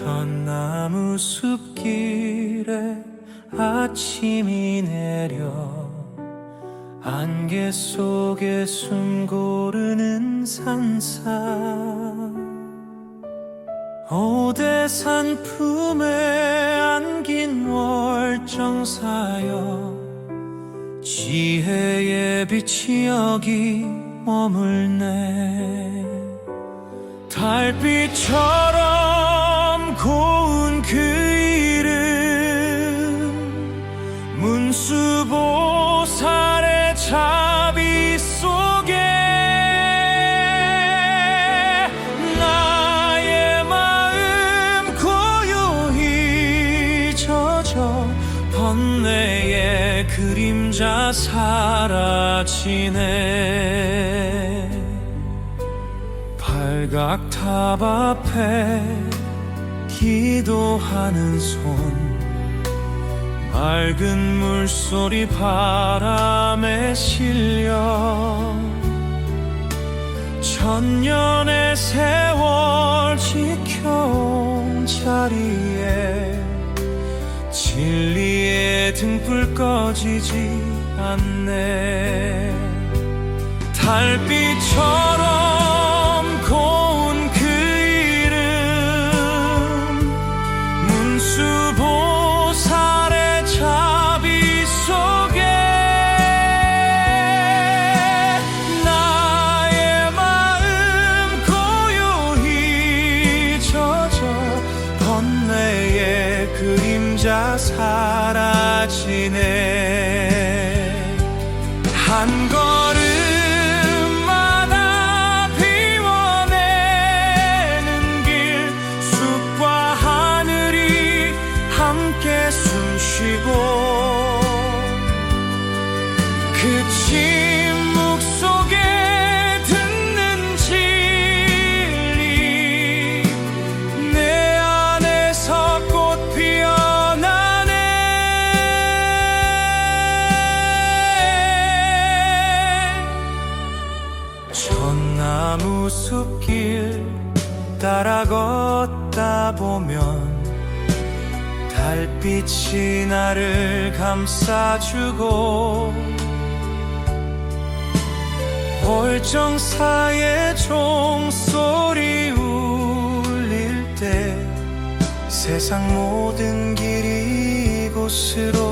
전나무 숲길에 아침이 내려 안개 속에 숨 고르는 산사. 오대산 품에 안긴 월정사여 지혜의 빛이 여기 머물네. 달빛처럼 그림자 사라지네. 팔각탑 앞에 기도하는 손. 맑은 물소리 바람에 실려. 천년의 세월 지켜온 자리에 등불 꺼지지 않네. 달빛처럼 고운 그 이름 문수보살의 자비 속에 나의 마음 고요히 젖어 번뇌의 그림자 사 한 걸음마다 비워내는 길 숲과 하늘이 함께 숨쉬고 그침 숲길 따라 걷다 보면 달빛이 나를 감싸주고 월정사의 종소리 울릴 때 세상 모든 길이 이곳으로